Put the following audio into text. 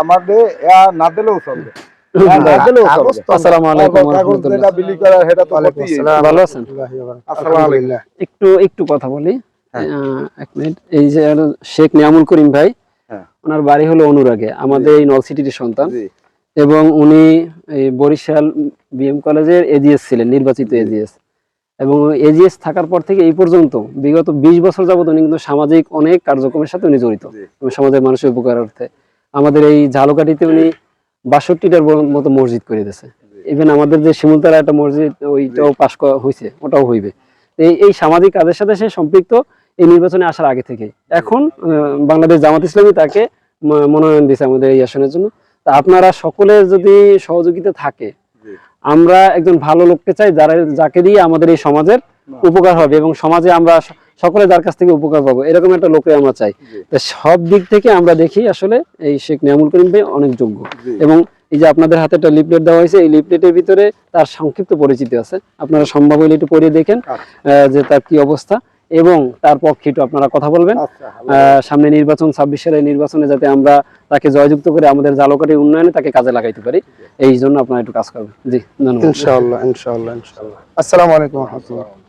আমাদের না দিলেও চলবে। না দিলেও চলবে। আসসালামু আলাইকুম কাগজ রহমতুল্লাহ। যেটা বিলি করা সেটা তো ওয়ালাইকুম ক্ষতি। আসসালাম। ভালো আছেন? আসসালামু আলাইকুম। একটু একটু কথা বলি। এক মিনিট। এই যে শেখ নিয়ামুল করিম ভাই। ওনার বাড়ি হলো অনুরাগে। আমাদের এই নলসিটির সন্তান। এবং উনি এই বরিশাল বিএম কলেজের এজিএস ছিলেন নির্বাচিত এজিএস এবং এজিএস থাকার পর থেকে এই পর্যন্ত বিগত বিশ বছর যাবত উনি কিন্তু সামাজিক অনেক কার্যক্রমের সাথে উনি জড়িত। সমাজের মানুষের উপকার অর্থে আমাদের এই ঝালকাঠিতে উনি বাষট্টিটার মতো মসজিদ করে দিয়েছে। ইভেন আমাদের যে শিমুলতলা একটা মসজিদ ওইটাও পাশ করা হয়েছে ওটাও হইবে। এই এই সামাজিক কাজের সাথে সে সম্পৃক্ত এই নির্বাচনে আসার আগে থেকেই। এখন বাংলাদেশ জামাত ইসলামী তাকে মনোনয়ন দিয়েছে আমাদের এই আসনের জন্য। তা আপনারা সকলে যদি সহযোগিতা থাকে আমরা একজন ভালো লোককে চাই যারা যাকে দিয়ে আমাদের এই সমাজের উপকার হবে এবং সমাজে আমরা সকলে যার কাছ থেকে উপকার পাবো এরকম একটা লোককে আমরা চাই। সব দিক থেকে আমরা দেখি আসলে এই শেখ নিয়ামুল করিম ভাই অনেক যোগ্য। এবং এই যে আপনাদের হাতে একটা লিফলেট দেওয়া হয়েছে এই লিফলেটের ভিতরে তার সংক্ষিপ্ত পরিচিতি আছে। আপনারা সম্ভব হলে একটু পড়িয়ে দেখেন আচ্ছা। যে তার কি অবস্থা। এবং তার পক্ষে একটু আপনারা কথা বলবেন। আচ্ছা আহ, সামনে নির্বাচন ছাব্বিশ সালের নির্বাচনে যাতে আমরা তাকে জয়যুক্ত করে আমাদের জালকাটির উন্নয়নে তাকে কাজে লাগাইতে পারি এই জন্য আপনারা একটু কাজ করবেন। জি ধন্যবাদ। ইনশাআল্লাহ ইনশাআল্লাহ ইনশাআল্লাহ। আসসালামু আলাইকুম রাহমাতুল্লাহ।